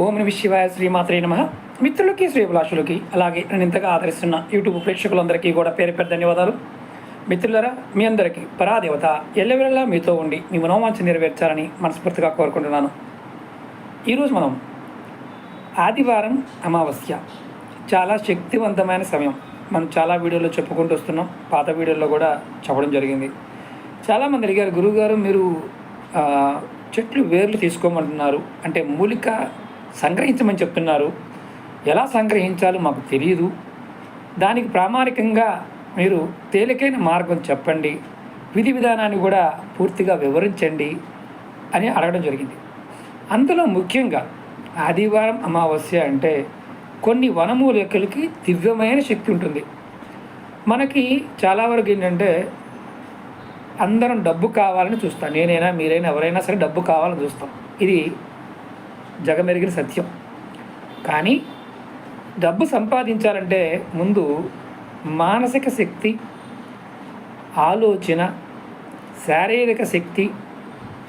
ఓం నమ శివాయ శ్రీమాత్రే నమ. మిత్రులకి శ్రీభిలాషులకి అలాగే నేను ఇంతగా ఆదరిస్తున్న యూట్యూబ్ ప్రేక్షకులందరికీ కూడా పేరు పేరు ధన్యవాదాలు. మిత్రులరా మీ అందరికీ పరాదేవత ఎల్లవేళలా మీతో ఉండి మీ మనోవాంఛ నెరవేర్చాలని మనస్ఫూర్తిగా కోరుకుంటున్నాను. ఈరోజు మనం ఆదివారం అమావాస్య. చాలా శక్తివంతమైన సమయం. మనం చాలా వీడియోలో చెప్పుకుంటూ వస్తున్నాం. పాత వీడియోలో కూడా చెప్పడం జరిగింది. చాలామంది అడిగారు గురువుగారు మీరు చెట్లు వేర్లు తీసుకోమంటున్నారు. అంటే మూలిక సంగ్రహించమని చెప్తున్నారు. ఎలా సంగ్రహించాలో మాకు తెలియదు దానికి ప్రామాణికంగా మీరు తేలికైన మార్గం చెప్పండి. విధి విధానాన్ని కూడా పూర్తిగా వివరించండి అని అడగడం జరిగింది. అందులో ముఖ్యంగా ఆదివారం అమావాస్య అంటే కొన్ని వనమూలికలకి దివ్యమైన శక్తి ఉంటుంది. మనకి చాలా వరకు ఏంటంటే అందరం డబ్బు కావాలని చూస్తాం. నేనైనా మీరైనా ఎవరైనా సరే డబ్బు కావాలని చూస్తాం. ఇది జగమెరిగిన సత్యం. కానీ డబ్బు సంపాదించాలంటే ముందు మానసిక శక్తి ఆలోచన శారీరక శక్తి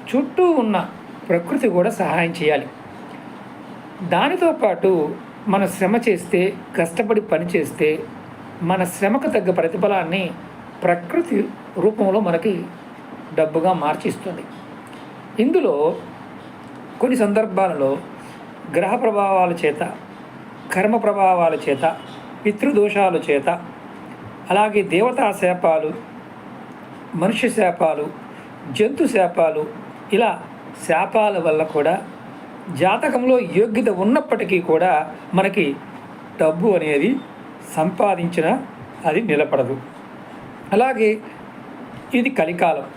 చుట్టూ ఉన్న ప్రకృతి కూడా సహాయం చేయాలి. దానితో పాటు మన శ్రమ చేస్తే కష్టపడి పనిచేస్తే మన శ్రమకు తగ్గ ప్రతిఫలాన్ని ప్రకృతి రూపంలో మనకి డబ్బుగా మార్చిస్తుంది. ఇందులో కొన్ని సందర్భాలలో గ్రహ ప్రభావాల చేత కర్మ ప్రభావాల చేత పితృదోషాల చేత అలాగే దేవతా శాపాలు మనుష్య శాపాలు జంతు శాపాలు ఇలా శాపాల వల్ల కూడా జాతకంలో యోగ్యత ఉన్నప్పటికీ కూడా మనకి డబ్బు అనేది సంపాదించిన అది నిలబడదు. అలాగే ఇది కలికాలం.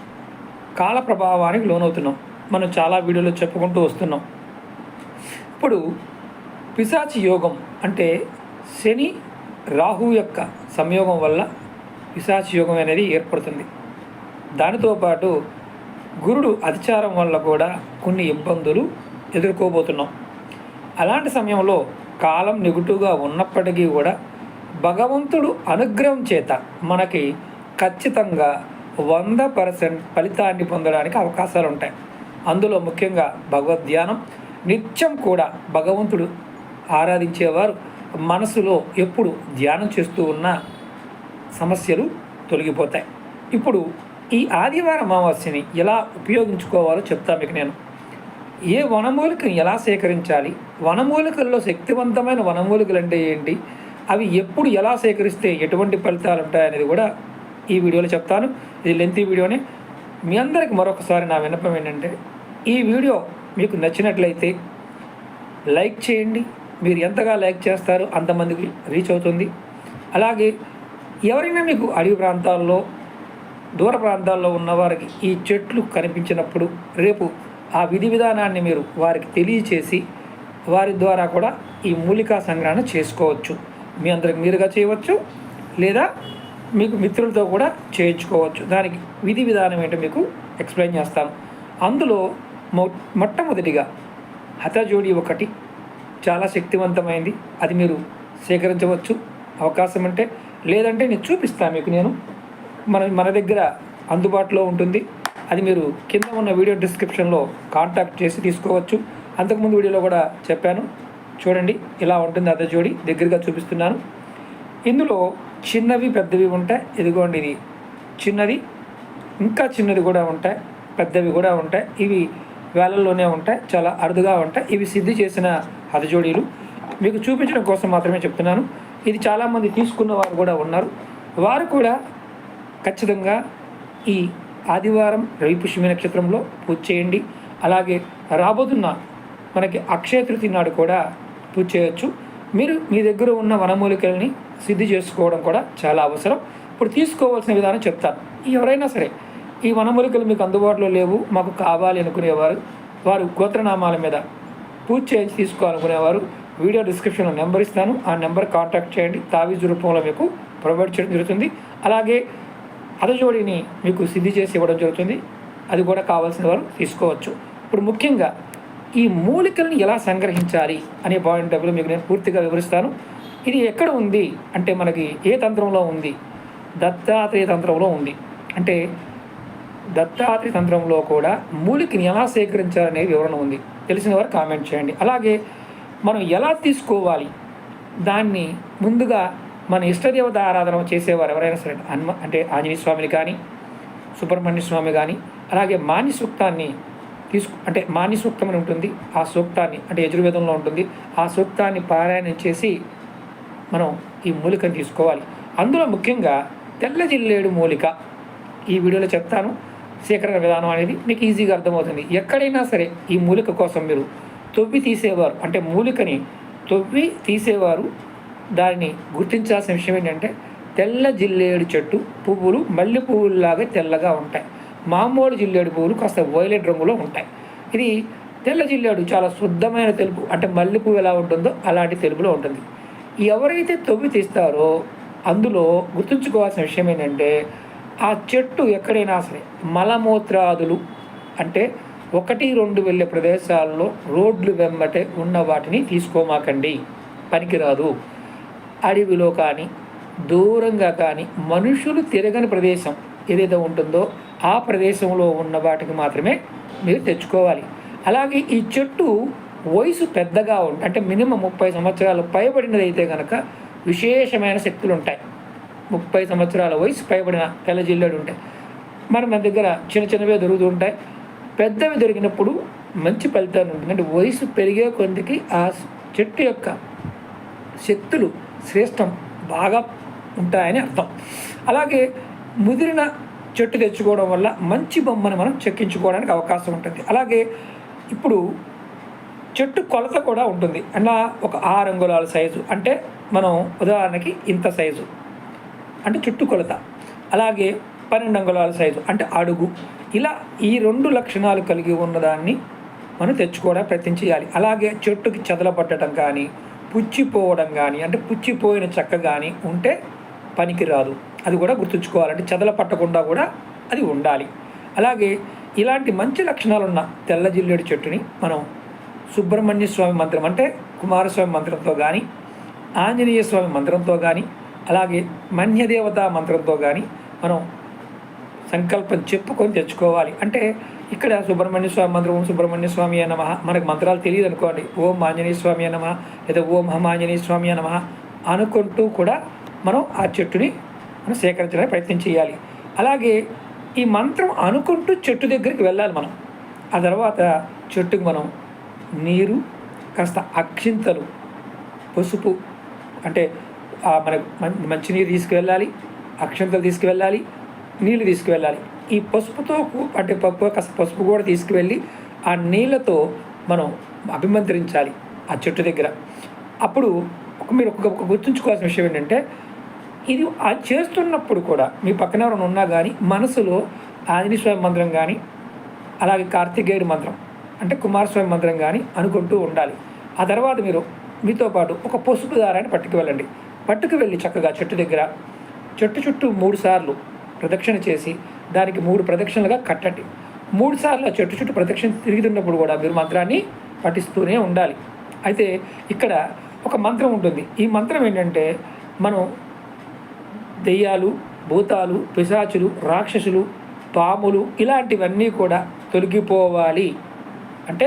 కాల ప్రభావానికి లోనవుతున్నాం. మనం చాలా వీడియోలో చెప్పుకుంటూ వస్తున్నాం. ఇప్పుడు పిశాచి యోగం అంటే శని రాహు యొక్క సంయోగం వల్ల పిశాచి యోగం అనేది ఏర్పడుతుంది. దానితో పాటు గురుడు అతిచారం వల్ల కూడా కొన్ని ఇబ్బందులు ఎదుర్కోబోతున్నాం. అలాంటి సమయంలో కాలం నెగిటివ్గా ఉన్నప్పటికీ కూడా భగవంతుడు అనుగ్రహం చేత మనకి ఖచ్చితంగా వంద పర్సెంట్ ఫలితాన్ని పొందడానికి అవకాశాలు ఉంటాయి అందులో ముఖ్యంగా భగవద్ ధ్యానం. నిత్యం కూడా భగవంతుడు ఆరాధించేవారు మనసులో ఎప్పుడు ధ్యానం చేస్తూ ఉన్న సమస్యలు తొలగిపోతాయి. ఇప్పుడు ఈ ఆదివారం అమావాస్యని ఎలా ఉపయోగించుకోవాలో చెప్తా మీకు నేను. ఏ వనమూలికను ఎలా సేకరించాలి? వనమూలికల్లో శక్తివంతమైన వనమూలికలు అంటే ఏంటి? అవి ఎప్పుడు ఎలా సేకరిస్తే ఎటువంటి ఫలితాలు ఉంటాయనేది కూడా ఈ వీడియోలో చెప్తాను. ఇది లెంతీ వీడియోనే. మీ అందరికి మరొకసారి నా విన్నపం ఏంటంటే ఈ వీడియో మీకు నచ్చినట్లయితే లైక్ చేయండి. మీరు ఎంతగా లైక్ చేస్తారో అంతమందికి రీచ్ అవుతుంది. అలాగే ఎవరైనా మీకు అడవి ప్రాంతాల్లో దూర ప్రాంతాల్లో ఉన్నవారికి ఈ చెట్లు కనిపించినప్పుడు రేపు ఆ విధి విధానాన్ని మీరు వారికి తెలియచేసి వారి ద్వారా కూడా ఈ మూలికా సంగ్రహణ చేసుకోవచ్చు. మీ అందరికి మీరుగా చేయవచ్చు లేదా మీకు మిత్రులతో కూడా చేయించుకోవచ్చు. దానికి విధి విధానం ఏంటో మీకు ఎక్స్ప్లెయిన్ చేస్తాను. అందులో మొ మొట్టమొదటిగా హతజోడి ఒకటి చాలా శక్తివంతమైంది. అది మీరు సేకరించవచ్చు. అవకాశం అంటే లేదంటే నేను చూపిస్తాను మీకు నేను. మన మన దగ్గర అందుబాటులో ఉంటుంది. అది మీరు కింద ఉన్న వీడియో డిస్క్రిప్షన్లో కాంటాక్ట్ చేసి తీసుకోవచ్చు. అంతకుముందు వీడియోలో కూడా చెప్పాను. చూడండి ఇలా ఉంటుంది అదే జోడి దగ్గరగా చూపిస్తున్నాను. ఇందులో చిన్నవి పెద్దవి ఉంటాయి. ఇదిగోండి ఇది చిన్నది. ఇంకా చిన్నది కూడా ఉంటాయి. పెద్దవి కూడా ఉంటాయి. ఇవి వేలల్లోనే ఉంటాయి చాలా అరుదుగా ఉంటాయి. ఇవి సిద్ధి చేసిన హతజోడీలు. మీకు చూపించడం కోసం మాత్రమే చెప్తున్నాను. ఇది చాలామంది తీసుకున్న వారు కూడా ఉన్నారు. వారు కూడా ఖచ్చితంగా ఈ ఆదివారం రవి పుష్యమి నక్షత్రంలో పూజ చేయండి. అలాగే రాబోతున్న మనకి అక్షయ తృతీయ నాడు కూడా పూజ చేయొచ్చు. మీరు మీ దగ్గర ఉన్న వనమూలికల్ని సిద్ధి చేసుకోవడం కూడా చాలా అవసరం. ఇప్పుడు తీసుకోవాల్సిన విధానం చెప్తాను. ఎవరైనా సరే ఈ వనమూలికలు మీకు అందుబాటులో లేవు మాకు కావాలి అనుకునేవారు వారు గోత్రనామాల మీద పూజ చేయించి తీసుకోవాలనుకునేవారు. వీడియో డిస్క్రిప్షన్లో నెంబర్ ఇస్తాను. ఆ నెంబర్ కాంటాక్ట్ చేయండి. తావీజు రూపంలో మీకు ప్రొవైడ్ చేయడం జరుగుతుంది. అలాగే అదజోడిని మీకు సిద్ధి చేసి ఇవ్వడం జరుగుతుంది. అది కూడా కావాల్సిన వారు తీసుకోవచ్చు. ఇప్పుడు ముఖ్యంగా ఈ మూలికలను ఎలా సంగ్రహించాలి అనే పాయింట్ డబ్బులు మీకు నేను పూర్తిగా వివరిస్తాను. ఇది ఎక్కడ ఉంది? అంటే మనకి ఏ తంత్రంలో ఉంది? దత్తాత్రేయ తంత్రంలో ఉంది. అంటే దత్తాత్రి తంత్రంలో కూడా మూలికని ఎలా సేకరించాలనే వివరణ ఉంది. తెలిసిన వారు కామెంట్ చేయండి. అలాగే మనం ఎలా తీసుకోవాలి? దాన్ని ముందుగా మన ఇష్టదేవత ఆరాధన చేసేవారు ఎవరైనా సరే హనుమ అంటే ఆంజనేయ స్వామిని కానీ సుబ్రహ్మణ్య స్వామి కానీ అలాగే మాని సూక్తాన్ని తీసుకు అంటే మాని సూక్తం అని ఉంటుంది ఆ సూక్తాన్ని అంటే యజుర్వేదంలో ఉంటుంది ఆ సూక్తాన్ని పారాయణం చేసి మనం ఈ మూలికను తీసుకోవాలి. అందులో ముఖ్యంగా తెల్ల జిల్లేడు మూలిక ఈ వీడియోలో చెప్తాను. సేకరణ విధానం అనేది మీకు ఈజీగా అర్థమవుతుంది. ఎక్కడైనా సరే ఈ మూలిక కోసం మీరు తొవ్వి తీసేవారు అంటే మూలికని తొవ్వి తీసేవారు దానిని గుర్తించాల్సిన విషయం ఏంటంటే తెల్ల జిల్లేడు చెట్టు పువ్వులు మల్లె పువ్వుల్లాగా తెల్లగా ఉంటాయి. మామూలు జిల్లేడు పువ్వులు కాస్త వైలెట్ రంగులో ఉంటాయి. ఇది తెల్ల జిల్లేడు చాలా శుద్ధమైన తెలుపు అంటే మల్లె పువ్వు ఎలా ఉంటుందో అలాంటి తెలుపులో ఉంటుంది. ఎవరైతే తొవ్వి తీస్తారో అందులో గుర్తుంచుకోవాల్సిన విషయం ఏంటంటే ఆ చెట్టు ఎక్కడైనా సరే మలమూత్రాదులు అంటే ఒకటి రెండు వెళ్ళే ప్రదేశాల్లో రోడ్లు వెంబటే ఉన్న వాటిని తీసుకోమాకండి. పనికిరాదు. అడవిలో కానీ దూరంగా కానీ మనుషులు తిరగని ప్రదేశం ఏదైతే ఉంటుందో ఆ ప్రదేశంలో ఉన్న వాటికి మాత్రమే మీరు తెచ్చుకోవాలి. అలాగే ఈ చెట్టు వయసు పెద్దగా ఉంటుంది అంటే మినిమం ముప్పై సంవత్సరాలు పైబడినది అయితే కనుక విశేషమైన శక్తులు ఉంటాయి ముప్పై సంవత్సరాల వయసు పైబడిన తెల్లజిల్లాడు ఉంటాయి మరి మన దగ్గర చిన్న చిన్నవే దొరుకుతూ ఉంటాయి పెద్దవి దొరికినప్పుడు మంచి ఫలితాలు ఉంటుంది. అంటే వయసు పెరిగే కొద్దికి ఆ చెట్టు యొక్క శక్తులు శ్రేష్టం బాగా ఉంటాయని అర్థం. అలాగే ముదిరిన చెట్టు తెచ్చుకోవడం వల్ల మంచి బొమ్మను మనం చెక్కించుకోవడానికి అవకాశం ఉంటుంది. అలాగే ఇప్పుడు చెట్టు కొలత కూడా ఉంటుంది. అన్న ఒక ఆరు అంగుళాల సైజు. అంటే మనం ఉదాహరణకి ఇంత సైజు. అంటే చుట్టు కొలత. అలాగే పన్నెండు అంగుళాల సైజు అంటే అడుగు. ఇలా ఈ రెండు లక్షణాలు కలిగి ఉన్నదాన్ని మనం తెచ్చుకోవడం ప్రయత్నం చేయాలి అలాగే చెట్టుకి చెదల పట్టడం కానీ పుచ్చిపోవడం కానీ అంటే పుచ్చిపోయిన చెక్క కానీ ఉంటే పనికిరాదు. అది కూడా గుర్తుంచుకోవాలంటే చెదల పట్టకుండా కూడా అది ఉండాలి. అలాగే ఇలాంటి మంచి లక్షణాలున్న తెల్ల జిల్లేడు చెట్టుని మనం సుబ్రహ్మణ్య స్వామి మంత్రం అంటే కుమారస్వామి మంత్రంతో కానీ ఆంజనేయ స్వామి మంత్రంతో కానీ అలాగే మన్యదేవత మంత్రంతో కానీ మనం సంకల్పం చెప్పుకొని తెచ్చుకోవాలి. అంటే ఇక్కడ సుబ్రహ్మణ్య స్వామి మంత్రం ఓం సుబ్రహ్మణ్య స్వామి నమ మనకు మంత్రాలు తెలియదు అనుకోండి. ఓం ఆంజనేయ స్వామి నమ లేదా ఓం హం స్వామి నమ అనుకుంటూ కూడా మనం ఆ చెట్టుని మనం సేకరించడానికి ప్రయత్నం చేయాలి. అలాగే ఈ మంత్రం అనుకుంటూ చెట్టు దగ్గరికి వెళ్ళాలి మనం. ఆ తర్వాత చెట్టుకు మనం నీరు కాస్త అక్షింతలు పసుపు అంటే ఆ మన మం- మంచినీరు తీసుకువెళ్ళాలి అక్షంతలు తీసుకువెళ్ళాలి నీళ్ళు తీసుకువెళ్ళాలి. ఈ పసుపుతో అంటే పప్పు పసుపు కూడా తీసుకువెళ్ళి ఆ నీళ్ళతో మనం అభిమంత్రించాలి ఆ చెట్టు దగ్గర. అప్పుడు ఒక మీరు ఒక ఒక గుర్తుంచుకోవాల్సిన విషయం ఏంటంటే ఇది ఆ చేస్తున్నప్పుడు కూడా మీ పక్కన ఎవరైనా ఉన్నా కానీ మనసులో ఆంజనేయ స్వామి మంత్రం కానీ అలాగే కార్తికేయుడి మంత్రం అంటే కుమారస్వామి మంత్రం కానీ అనుకుంటూ ఉండాలి. ఆ తర్వాత మీరు మీతో పాటు ఒక పసుపు దారాన్ని పట్టుకు వెళ్ళండి పట్టుకు వెళ్ళి చక్కగా చెట్టు దగ్గర చెట్టు చుట్టూ మూడు సార్లు ప్రదక్షిణ చేసి దానికి మూడు ప్రదక్షిణలుగా కట్టండి. మూడు సార్లు ఆ చెట్టు చుట్టూ ప్రదక్షిణ తిరుగుతున్నప్పుడు కూడా మీరు మంత్రాన్ని పఠిస్తూనే ఉండాలి. అయితే ఇక్కడ ఒక మంత్రం ఉంటుంది. ఈ మంత్రం ఏంటంటే మనం దెయ్యాలు భూతాలు పిశాచులు రాక్షసులు పాములు ఇలాంటివన్నీ కూడా తొలగిపోవాలి. అంటే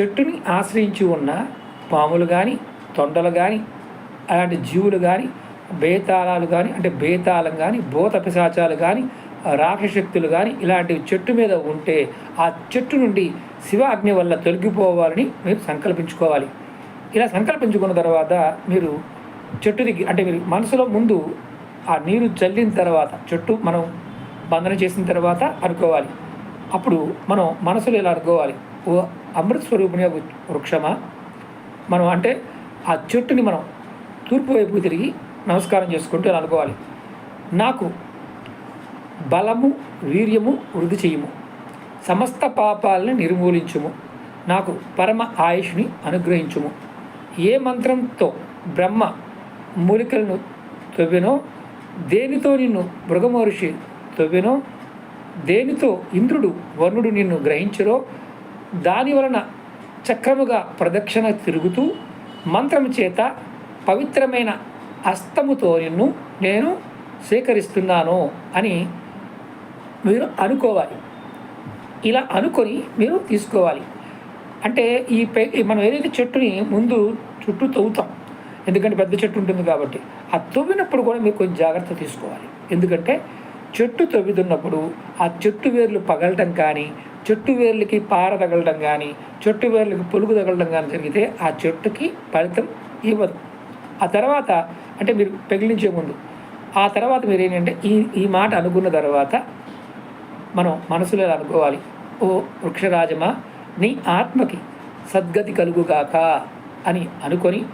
చెట్టుని ఆశ్రయించి ఉన్న పాములు కానీ తొండలు కానీ అలాంటి జీవులు కానీ బేతాళాలు కానీ అంటే బేతాళం కానీ భూత పిశాచాలు కానీ రాక్షశక్తులు కానీ ఇలాంటివి చెట్టు మీద ఉంటే ఆ చెట్టు నుండి శివ అగ్ని వల్ల తొలగిపోవాలని మీరు సంకల్పించుకోవాలి. ఇలా సంకల్పించుకున్న తర్వాత మీరు చెట్టు దిగి అంటే మీరు మనసులో ముందు ఆ నీరు చల్లిన తర్వాత చెట్టు మనం బంధన చేసిన తర్వాత అనుకోవాలి. అప్పుడు మనం మనసులో ఇలా అనుకోవాలి. ఓ అమృత స్వరూపుని వృక్షమా? మనం అంటే ఆ చెట్టుని మనం తూర్పు వైపు తిరిగి నమస్కారం చేసుకుంటూ అనుకోవాలి. నాకు బలము వీర్యము వృద్ధి చేయుము. సమస్త పాపాలను నిర్మూలించుము. నాకు పరమ ఆయుష్ని అనుగ్రహించుము. ఏ మంత్రంతో బ్రహ్మ మూలికలను తవ్వెనో దేనితో నిన్ను మృగమహర్షి తవ్వెనో దేనితో ఇంద్రుడు వరుణుడు నిన్ను గ్రహించరో దాని వలన చక్రముగా ప్రదక్షిణ తిరుగుతూ మంత్రము చేత పవిత్రమైన అస్తముతో నిన్ను నేను సేకరిస్తున్నాను అని మీరు అనుకోవాలి. ఇలా అనుకొని మీరు తీసుకోవాలి. అంటే ఈ పె ఈ మనం ఏదైతే చెట్టుని ముందు చుట్టూ తవ్వుతాం ఎందుకంటే పెద్ద చెట్టు ఉంటుంది కాబట్టి ఆ తవ్వినప్పుడు కూడా మీరు కొంచెం జాగ్రత్త తీసుకోవాలి. ఎందుకంటే చెట్టు తవ్వుతున్నప్పుడు ఆ చెట్టు వేర్లు పగలటం కానీ చెట్టు వేర్లకి పార తగలడం కానీ చెట్టు వేర్లకి పొలుగు తగలడం కానీ జరిగితే ఆ చెట్టుకి ఫలితం ఇవ్వదు. ఆ తర్వాత అంటే మీరు పెగిలించే ముందు ఆ తర్వాత మీరు ఏంటంటే ఈ ఈ మాట అనుకున్న తర్వాత మనం మనసులో అనుకోవాలి ఓ వృక్షరాజమా నీ ఆత్మకి సద్గతి కలుగుగాక అని అనుకొని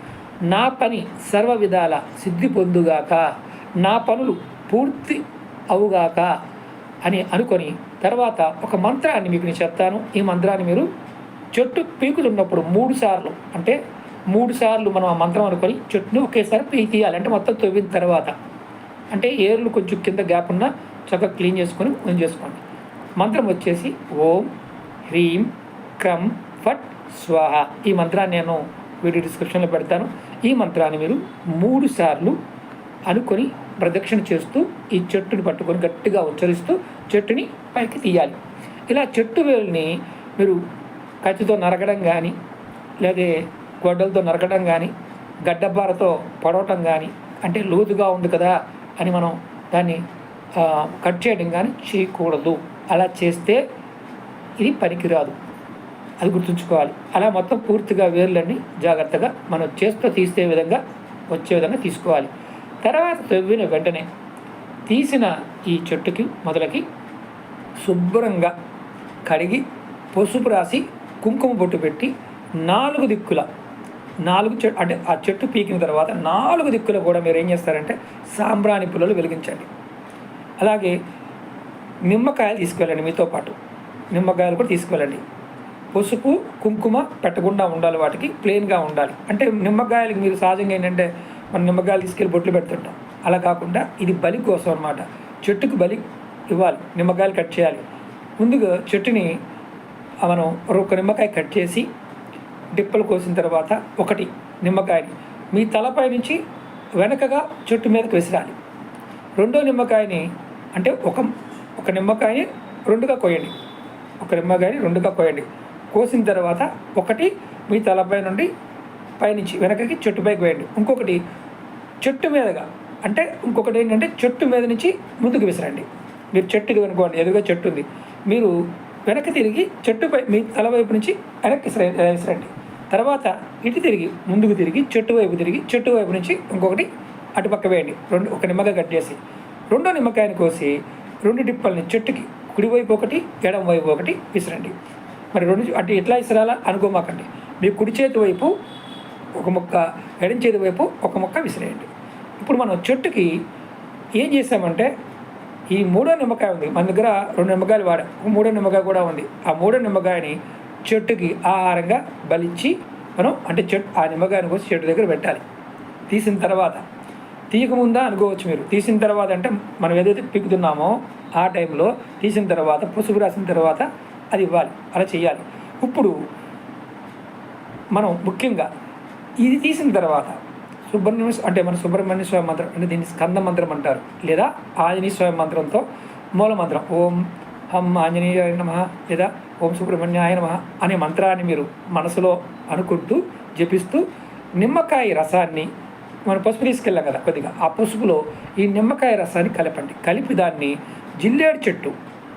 నా పని సర్వ విధాల సిద్ధి పొందుగాక నా పనులు పూర్తి అవుగాక అని అనుకొని తర్వాత ఒక మంత్రాన్ని మీకు నేను చెప్తాను. ఈ మంత్రాన్ని మీరు చెట్టు పీకుతున్నప్పుడు మూడు సార్లు అంటే మూడు సార్లు మనం ఆ మంత్రం అనుకొని చెట్టుని ఒకేసారి పీ తీయాలి. అంటే మొత్తం తవ్విన తర్వాత. అంటే ఏర్లు కొంచెం కింద గ్యాప్ ఉన్న చక్కగా క్లీన్ చేసుకొని క్లీన్ చేసుకోండి. మంత్రం వచ్చేసి ఓం హ్రీం క్రం ఫట్ స్వాహ. ఈ మంత్రాన్ని నేను వీడియో డిస్క్రిప్షన్లో పెడతాను. ఈ మంత్రాన్ని మీరు మూడు సార్లు అనుకొని ప్రదక్షిణ చేస్తూ ఈ చెట్టుని పట్టుకొని గట్టిగా ఉచ్చరిస్తూ చెట్టుని పైకి తీయాలి. ఇలా చెట్టు వేలుని మీరు కత్తితో నరగడం కానీ లేదా గొడ్డలతో నరకడం కానీ గడ్డబారతో పడవటం కానీ అంటే లోతుగా ఉంది కదా అని మనం దాన్ని కట్ చేయడం కానీ చేయకూడదు. అలా చేస్తే ఇది పనికిరాదు. అది గుర్తుంచుకోవాలి. అలా మొత్తం పూర్తిగా వేర్లన్నీ జాగ్రత్తగా మనం చేస్తూ తీసే విధంగా వచ్చే విధంగా తీసుకోవాలి. తర్వాత తవ్విన వెంటనే తీసిన ఈ చెట్టుకి మొదలకి శుభ్రంగా కడిగి పసుపు రాసి కుంకుమ బొట్టు పెట్టి నాలుగు దిక్కుల నాలుగు చెట్టు అంటే ఆ చెట్టు పీకిన తర్వాత నాలుగు దిక్కులు కూడా మీరు ఏం చేస్తారంటే సాంబ్రాణి పుల్లలు వెలిగించండి. అలాగే నిమ్మకాయలు తీసుకువెళ్ళండి మీతో పాటు. నిమ్మకాయలు కూడా తీసుకువెళ్ళండి. పసుపు కుంకుమ పెట్టకుండా ఉండాలి వాటికి ప్లెయిన్గా ఉండాలి. అంటే నిమ్మకాయలకి మీరు సహజంగా ఏంటంటే మనం నిమ్మకాయలు తీసుకెళ్ళి బొట్లు పెడుతుంటాం. అలా కాకుండా ఇది బలి కోసం అనమాట చెట్టుకు బలి ఇవ్వాలి. నిమ్మకాయలు కట్ చేయాలి. ముందుగా చెట్టుని మనం ఒక నిమ్మకాయ కట్ చేసి డిప్పలు కోసిన తర్వాత ఒకటి నిమ్మకాయని. మీ తలపై నుంచి వెనకగా చెట్టు మీదకి విసిరాలి. రెండో నిమ్మకాయని అంటే ఒక ఒక నిమ్మకాయని రెండుగా కోయండి ఒక నిమ్మకాయని రెండుగా కోయండి కోసిన తర్వాత ఒకటి మీ తలపై నుండి పైనుంచి వెనకకి చెట్టుపైకి వేయండి. ఇంకొకటి చెట్టు మీదగా అంటే ఇంకొకటి ఏంటంటే చెట్టు మీద నుంచి ముందుకు విసిరండి. మీరు చెట్టు అనుకోండి ఎదురుగా చెట్టు ఉంది. మీరు వెనక్కి తిరిగి చెట్టుపై మీ తల వైపు నుంచి వెనక్కి విసిరండి విసరండి. తర్వాత ఇటు తిరిగి ముందుకు తిరిగి చెట్టు వైపు తిరిగి చెట్టు వైపు నుంచి ఇంకొకటి అటుపక్క వేయండి. రెండు ఒక నిమ్మకాయ కట్ చేసి. రెండో నిమ్మకాయని కోసి రెండు డిప్పల్ని చెట్టుకి కుడివైపు ఒకటి ఎడం వైపు ఒకటి విసిరండి. మరి రెండు అటు ఎట్లా విసిరాలా? అనుకోమాకండి. మీ కుడి చేతి వైపు ఒక ముక్క ఎడం చేతి వైపు ఒక ముక్క విసిరేయండి. ఇప్పుడు మనం చెట్టుకి ఏం చేసామంటే ఈ మూడో నిమ్మకాయ ఉంది. మన దగ్గర రెండు నిమ్మకాయలు వాడాం ఒక మూడో నిమ్మకాయ కూడా ఉంది. ఆ మూడో నిమ్మకాయని చెట్టుకి ఆహారంగా బలిచ్చి మనం అంటే చెట్టు ఆ నిమ్మకాయని కోసి చెట్టు దగ్గర పెట్టాలి. తీసిన తర్వాత తీయకముందా అనుకోవచ్చు మీరు. తీసిన తర్వాత అంటే మనం ఏదైతే పీకుతున్నామో ఆ టైంలో తీసిన తర్వాత పసుపు రాసిన తర్వాత అది ఇవ్వాలి. అలా చేయాలి. ఇప్పుడు మనం ముఖ్యంగా ఇది తీసిన తర్వాత సుబ్రహ్మణ్య అంటే మన సుబ్రహ్మణ్య స్వామి మంత్రం అంటే దీన్ని స్కంద మంత్రం అంటారు. లేదా ఆంజనేయ స్వామి మంత్రంతో మూల మంత్రం. ఓం హం ఆంజనేయ నమ లేదా ఓం సుబ్రహ్మణ్యాయ నమ అనే మంత్రాన్ని మీరు మనసులో అనుకుంటూ జపిస్తూ నిమ్మకాయ రసాన్ని మనం పసుపు తీసుకెళ్ళాం కదా కొద్దిగా ఆ పసుపులో ఈ నిమ్మకాయ రసాన్ని కలపండి. కలిపి దాన్ని జిల్లేడు చెట్టు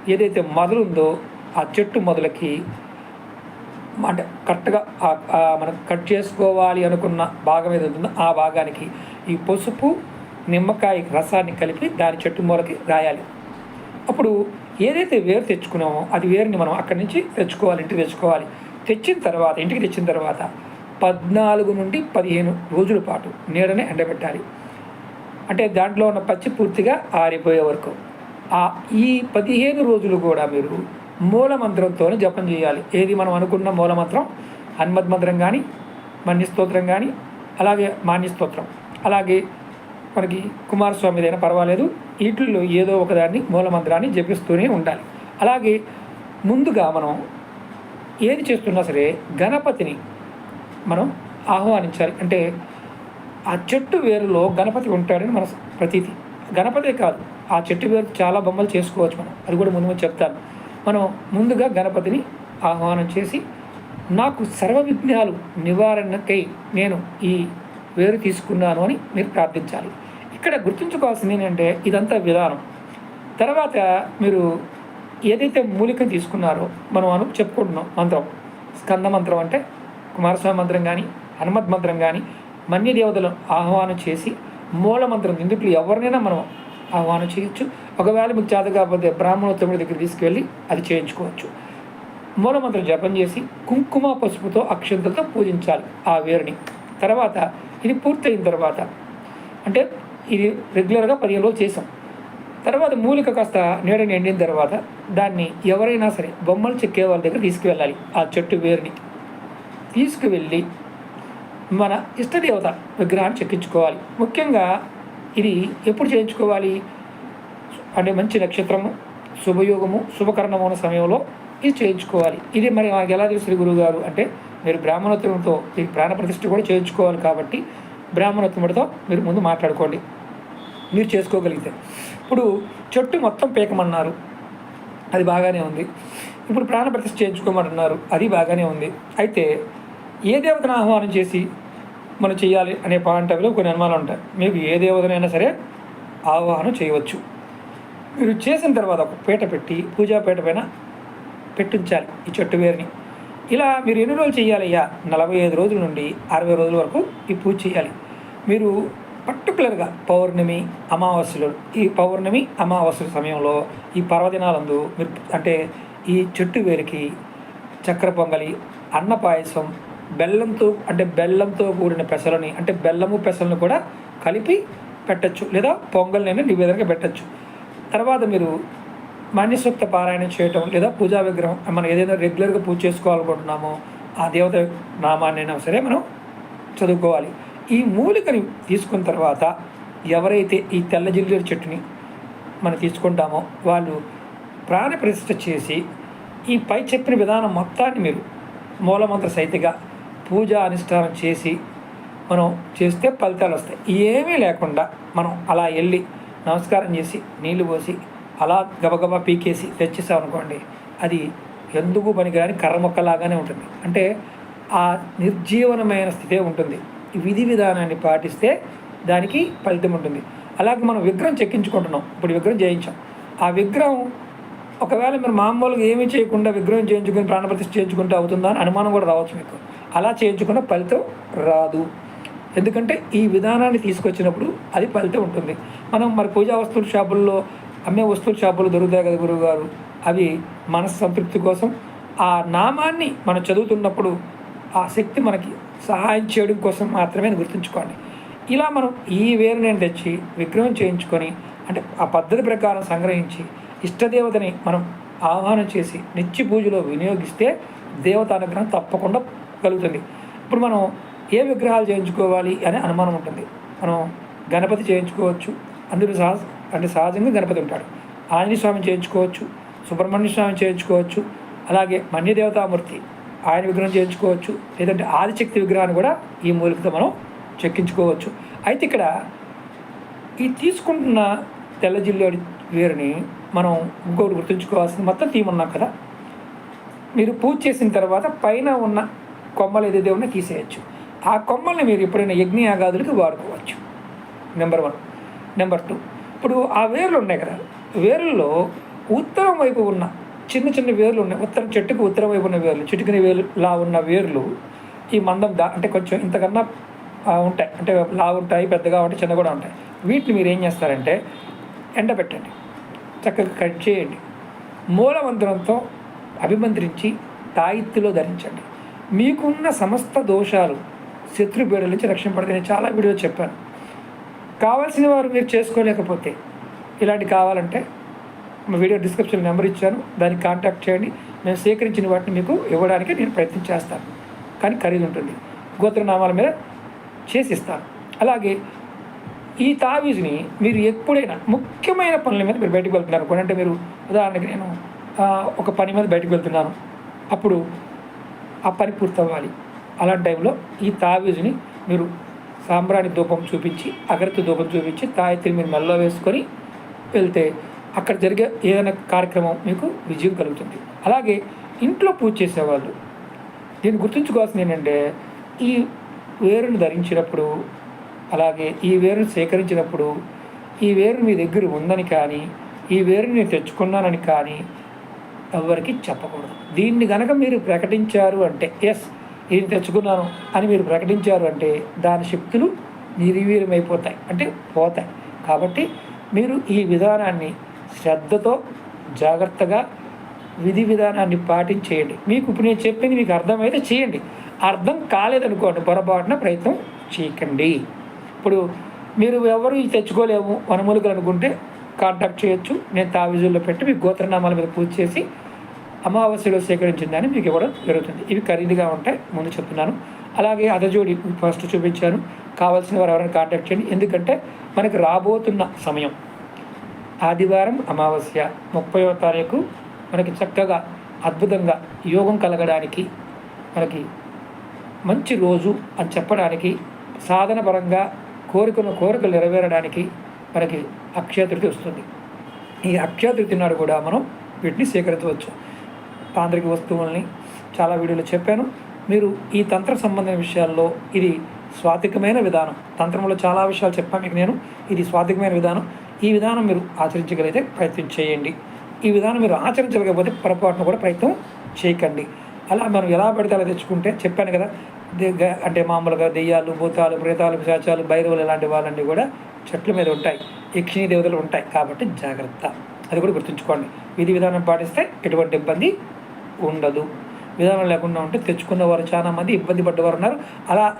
ఏదైతే మొదలుందో ఆ చెట్టు మొదలకి అంటే కరెక్ట్గా మనం కట్ చేసుకోవాలి అనుకున్న భాగం ఏది ఉంటుందో ఆ భాగానికి ఈ పసుపు నిమ్మకాయ రసాన్ని కలిపి దాని చెట్టు మూలకి రాయాలి. అప్పుడు ఏదైతే వేరు తెచ్చుకున్నామో అది వేరుని మనం అక్కడి నుంచి తెచ్చుకోవాలి ఇంటికి తెచ్చుకోవాలి. తెచ్చిన తర్వాత ఇంటికి తెచ్చిన తర్వాత పద్నాలుగు నుండి పదిహేను రోజుల పాటు నీడనే ఎండబెట్టాలి. అంటే దాంట్లో ఉన్న పచ్చి పూర్తిగా ఆరిపోయే వరకు. ఆ ఈ పదిహేను రోజులు కూడా మీరు మూలమంత్రంతోనే జపం చేయాలి. ఏది మనం అనుకున్న మూల మంత్రం మంత్రం కానీ మన్య స్తోత్రం కానీ అలాగే మాన్య స్తోత్రం అలాగే మనకి కుమారస్వామి ఏదైనా పర్వాలేదు. వీటిల్లో ఏదో ఒకదాన్ని మూలమంత్రాన్ని జపిస్తూనే ఉండాలి. అలాగే ముందుగా మనం ఏది చేస్తున్నా సరే గణపతిని మనం ఆహ్వానించాలి. అంటే ఆ చెట్టు వేరులో గణపతి ఉంటాడని మన ప్రతీతి. గణపతే కాదు ఆ చెట్టు వేరు చాలా బొమ్మలు చేసుకోవచ్చు మనం. అది కూడా ముందు ముందు చెప్తాను. మనం ముందుగా గణపతిని ఆహ్వానం చేసి నాకు సర్వ విఘ్నాలు నివారణకై నేను ఈ వేరు తీసుకున్నాను అని మీరు ప్రార్థించాలి. ఇక్కడ గుర్తుంచుకోవాల్సింది ఏంటంటే ఇదంతా విధానం. తర్వాత మీరు ఏదైతే మూలికం తీసుకున్నారో మనం అను చెప్పుకుంటున్నాం మంత్రం. స్కంద మంత్రం అంటే కుమారస్వామి మంత్రం కానీ హనుమత్ మంత్రం కానీ మన్య దేవతలను ఆహ్వానం చేసి మూల మంత్రం ఇందుకు ఎవరినైనా మనం ఆహ్వానం చేయొచ్చు. ఒకవేళ మీకు చేత కాకపోతే బ్రాహ్మణోత్తముడి దగ్గర తీసుకెళ్ళి అది చేయించుకోవచ్చు. మూలమంత్రం జపం చేసి కుంకుమ పసుపుతో అక్షంతలతో పూజించాలి ఆ వేరుని. తర్వాత ఇది పూర్తయిన తర్వాత అంటే ఇది రెగ్యులర్గా పదిహేను రోజులు చేసాం తర్వాత మూలిక కాస్త నీడని ఎండిన తర్వాత దాన్ని ఎవరైనా సరే బొమ్మలు చెక్కే వాళ్ళ దగ్గర తీసుకువెళ్ళాలి ఆ చెట్టు వేరుని. తీసుకువెళ్ళి మన ఇష్టదేవత విగ్రహాన్ని చెక్కించుకోవాలి. ముఖ్యంగా ఇది ఎప్పుడు చేయించుకోవాలి? అంటే మంచి నక్షత్రము శుభయోగము శుభకరణము ఉన్న సమయంలో ఇది చేయించుకోవాలి. ఇది మరి మనకి ఎలా తెలుసు గురువు గారు అంటే మీరు బ్రాహ్మణోత్తముడితో ఈ ప్రాణ ప్రతిష్ఠ కూడా చేయించుకోవాలి కాబట్టి బ్రాహ్మణోత్తముడితో మీరు ముందు మాట్లాడుకోండి. మీరు చేసుకోగలిగితే. ఇప్పుడు చెట్టు మొత్తం పీకమన్నారు. అది బాగానే ఉంది. ఇప్పుడు ప్రాణ ప్రతిష్ఠ చేయించుకోమంటున్నారు అది బాగానే ఉంది. అయితే ఏ దేవతను ఆహ్వానం చేసి మనం చేయాలి అనే పాయింట్ ఆఫ్ కొన్ని అనుమానాలు ఉంటాయి. మీకు ఏ దేవతనైనా సరే ఆహ్వానం చేయవచ్చు. మీరు చేసిన తర్వాత ఒక పీట పెట్టి పూజా పీట పైన పెట్టించాలి ఈ చెట్టు వేరుని. ఇలా మీరు ఎన్ని రోజులు చేయాలయ్యా? నలభై ఐదు రోజుల నుండి అరవై రోజుల వరకు ఈ పూజ చేయాలి. మీరు పర్టికులర్గా పౌర్ణమి అమావాస్యలు. ఈ పౌర్ణమి అమావాస్యల సమయంలో ఈ పర్వదినాలందు మీరు అంటే ఈ చెట్టు వేరికి చక్కెర పొంగలి అన్న పాయసం బెల్లంతో అంటే బెల్లంతో కూడిన పెసలని అంటే బెల్లము పెసలను కూడా కలిపి పెట్టచ్చు. లేదా పొంగల్ని నివేదనగా పెట్టచ్చు. తర్వాత మీరు మాన్యసూక్త పారాయణం చేయటం లేదా పూజా విగ్రహం మనం ఏదైనా రెగ్యులర్గా పూజ చేసుకోవాలనుకుంటున్నామో ఆ దేవత నామాన్ని అయినా సరే మనం చదువుకోవాలి. ఈ మూలికని తీసుకున్న తర్వాత ఎవరైతే ఈ తెల్ల జిల్లేడు చెట్టుని మనం తీసుకుంటామో వాళ్ళు ప్రాణప్రతిష్ఠ చేసి ఈ పై చెప్పిన విధానం మొత్తాన్ని మీరు మూలమంత్ర సైతిగా పూజ అనుష్ఠానం చేసి మనం చేస్తే ఫలితాలు వస్తాయి. ఏమీ లేకుండా మనం అలా వెళ్ళి నమస్కారం చేసి నీళ్ళు పోసి అలా గబగబా పీకేసి తెచ్చేసాం అనుకోండి అది ఎందుకు పనికిరాని కర్ర మొక్కలాగానే ఉంటుంది. అంటే ఆ నిర్జీవనమైన స్థితే ఉంటుంది. విధి విధానాన్ని పాటిస్తే దానికి ఫలితం ఉంటుంది. అలాగే మనం విగ్రహం చెక్కించుకుంటున్నాం. ఇప్పుడు విగ్రహం చేయించాం ఆ విగ్రహం ఒకవేళ మీరు మామూలుగా ఏమీ చేయకుండా విగ్రహం చేయించుకుని ప్రాణప్రతిష్ఠ చేయించుకుంటే అవుతుందా అని అనుమానం కూడా రావచ్చు మీకు. అలా చేయించుకున్న ఫలితం రాదు. ఎందుకంటే ఈ విధానాన్ని తీసుకొచ్చినప్పుడు అది ఫలితం ఉంటుంది. మనం మరి పూజా వస్తువుల షాపుల్లో అమ్మే వస్తువుల షాపులు దొరుకుతాయి కదా గురువు గారు అవి మనసు సంతృప్తి కోసం ఆ నామాన్ని మనం చదువుతున్నప్పుడు ఆ శక్తి మనకి సహాయం చేయడం కోసం మాత్రమే గుర్తుంచుకోండి. ఇలా మనం ఈ వేరు నేను తెచ్చి విగ్రహం చేయించుకొని అంటే ఆ పద్ధతి ప్రకారం సంగ్రహించి ఇష్టదేవతని మనం ఆహ్వానం చేసి నిత్య పూజలో వినియోగిస్తే దేవత అనుగ్రహం తప్పకుండా కలుగుతుంది. ఇప్పుడు మనం ఏ విగ్రహాలు చేయించుకోవాలి అనే అనుమానం ఉంటుంది. మనం గణపతి చేయించుకోవచ్చు అందులో సహజ అంటే సహజంగా గణపతి ఉంటాడు. ఆంజనేయ స్వామి చేయించుకోవచ్చు సుబ్రహ్మణ్య స్వామి చేయించుకోవచ్చు అలాగే మన్యదేవతామూర్తి ఆయన విగ్రహం చేయించుకోవచ్చు లేదంటే ఆదిశక్తి విగ్రహాన్ని కూడా ఈ మూలికతో మనం చెక్కించుకోవచ్చు. అయితే ఇక్కడ ఈ తీసుకుంటున్న తెల్ల జిల్లేడు వేరుని మనం ఇంకొకటి గుర్తుంచుకోవాల్సింది మొత్తం తీమన్నాం కదా. మీరు పూజ చేసిన తర్వాత పైన ఉన్న కొమ్మలు ఏదైతే ఉన్నా తీసేయచ్చు. ఆ కొమ్మల్ని మీరు ఎప్పుడైనా యజ్ఞయాగాదులకి వాడుకోవచ్చు. నెంబర్ వన్ నెంబర్ టూ ఇప్పుడు ఆ వేర్లు ఉన్నాయి కదా. వేర్లలో ఉత్తరం వైపు ఉన్న చిన్న చిన్న వేర్లు ఉన్నాయి. ఉత్తరం చెట్టుకు ఉత్తరం వైపు ఉన్న వేర్లు చిటికిన వేర్లా ఉన్న వేర్లు ఈ మందం దా అంటే కొంచెం ఇంతకన్నా ఉంటాయి. అంటే లా ఉంటాయి పెద్దగా ఉంటాయి చిన్న కూడా ఉంటాయి. వీటిని మీరు ఏం చేస్తారంటే ఎండబెట్టండి చక్కగా కట్ చేయండి. మూలమంత్రంతో అభిమంత్రించి తాయిత్తులో ధరించండి. మీకున్న సమస్త దోషాలు శత్రుపీడల నుంచి రక్షణ నేను చాలా వీడియో చెప్పాను. కావాల్సిన వారు మీరు చేసుకోలేకపోతే ఇలాంటి కావాలంటే మా వీడియో డిస్క్రిప్షన్ నెంబర్ ఇచ్చాను. దాన్ని కాంటాక్ట్ చేయండి. మేము సేకరించిన వాటిని మీకు ఇవ్వడానికి నేను ప్రయత్నం చేస్తాను. కానీ ఖరీదు ఉంటుంది. గోత్రనామాల మీద చేసిస్తాను. అలాగే ఈ తావీజుని మీరు ఎప్పుడైనా ముఖ్యమైన పనుల మీద మీరు బయటకు వెళ్తున్నారు అనుకోండి. అంటే మీరు ఉదాహరణకి నేను ఒక పని మీద బయటకు వెళ్తున్నాను. అప్పుడు ఆ పని పూర్తవ్వాలి. అలాంటి టైంలో ఈ తావీజుని మీరు సాంబ్రాణి ధూపం చూపించి అగరత్తి ధూపం చూపించి తాయత్రి మీరు మెల్లో వేసుకొని వెళ్తే అక్కడ జరిగే ఏదైనా కార్యక్రమం మీకు విజయం కలుగుతుంది. అలాగే ఇంట్లో పూజ చేసేవాళ్ళు. దీన్ని గుర్తుంచుకోవాల్సింది ఏంటంటే ఈ వేరును ధరించినప్పుడు అలాగే ఈ వేరును సేకరించినప్పుడు ఈ వేరు మీ దగ్గర ఉందని కానీ ఈ వేరుని నేను తెచ్చుకున్నానని కానీ ఎవరికి చెప్పకూడదు. దీన్ని కనుక మీరు ప్రకటించారు అంటే ఎస్ ఇది తెచ్చుకున్నాను అని మీరు ప్రకటించారు అంటే దాని శక్తులు నిర్వీర్యమైపోతాయి. అంటే పోతాయి. కాబట్టి మీరు ఈ విధానాన్ని శ్రద్ధతో జాగ్రత్తగా విధి విధానాన్ని పాటించేయండి. మీకు ఇప్పుడు నేను చెప్పింది మీకు అర్థమైతే చేయండి. అర్థం కాలేదనుకోండి పొరపాటున ప్రయత్నం చేయకండి. ఇప్పుడు మీరు ఎవరు తెచ్చుకోలేము వనమూలికలు అనుకుంటే కాంటాక్ట్ చేయొచ్చు. నేను తావిజుల్లో పెట్టి మీ గోత్రనామాల మీద పూజ చేసి అమావాస్యలో సేకరించిందని మీకు ఇవ్వడం జరుగుతుంది. ఇవి ఖరీదుగా ఉంటాయి ముందు చెప్తున్నాను. అలాగే అదజోడి ఫస్ట్ చూపించాను. కావాల్సిన వారు ఎవరైనా కాంటాక్ట్ చేయండి. ఎందుకంటే మనకు రాబోతున్న సమయం. ఆదివారం అమావాస్య ముప్పైవ తారీఖు మనకి చక్కగా అద్భుతంగా యోగం కలగడానికి మనకి మంచి రోజు అని చెప్పడానికి సాధన పరంగా కోరికను కోరికలు నెరవేరడానికి మనకి అక్షయతృతి వస్తుంది. ఈ అక్షయతృతి నాడు కూడా మనం వీటిని సేకరించవచ్చు తాంత్రిక వస్తువుల్ని చాలా వీడియోలో చెప్పాను. మీరు ఈ తంత్ర సంబంధమైన విషయాల్లో ఇది స్వాతికమైన విధానం. తంత్రంలో చాలా విషయాలు చెప్పాను మీకు నేను. ఇది స్వాతికమైన విధానం. ఈ విధానం మీరు ఆచరించగలిగితే ప్రయత్నం చేయండి. ఈ విధానం మీరు ఆచరించలేకపోతే పొరపాటున కూడా ప్రయత్నం చేయకండి. అలా మనం ఎలా పడితే అలా తెచ్చుకుంటే చెప్పాను కదా అంటే మామూలుగా దెయ్యాలు భూతాలు ప్రేతాలు పిశాచాలు భైరవులు ఇలాంటి వాళ్ళన్నీ కూడా చెట్ల మీద ఉంటాయి. యక్షిణీ దేవతలు ఉంటాయి కాబట్టి జాగ్రత్త. అది కూడా గుర్తుంచుకోండి. విధి విధానం పాటిస్తే ఎటువంటి ఇబ్బంది ఉండదు. విధానం లేకుండా ఉంటే తెచ్చుకున్న వారు చాలా మంది ఇబ్బంది పడ్డవారు ఉన్నారు. అలా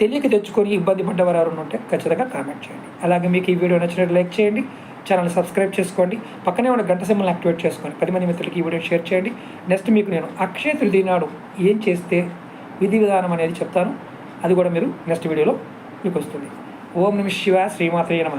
తెలియక తెచ్చుకొని ఇబ్బంది పడ్డవారు ఉంటే ఖచ్చితంగా కామెంట్ చేయండి. అలాగే మీకు ఈ వీడియో నచ్చినట్టు లైక్ చేయండి ఛానల్ సబ్స్క్రైబ్ చేసుకోండి పక్కనే ఉన్న గంట సింబల్ని యాక్టివేట్ చేసుకోండి. పది మంది మిత్రులకి ఈ వీడియో షేర్ చేయండి. నెక్స్ట్ మీకు నేను అక్షయ తృతీయ నాడు ఏం చేస్తే విధి విధానం అనేది చెప్తాను. అది కూడా మీరు నెక్స్ట్ వీడియోలో మీకు వస్తుంది. ఓం నమ శివ శ్రీమాత్రేయ నమ.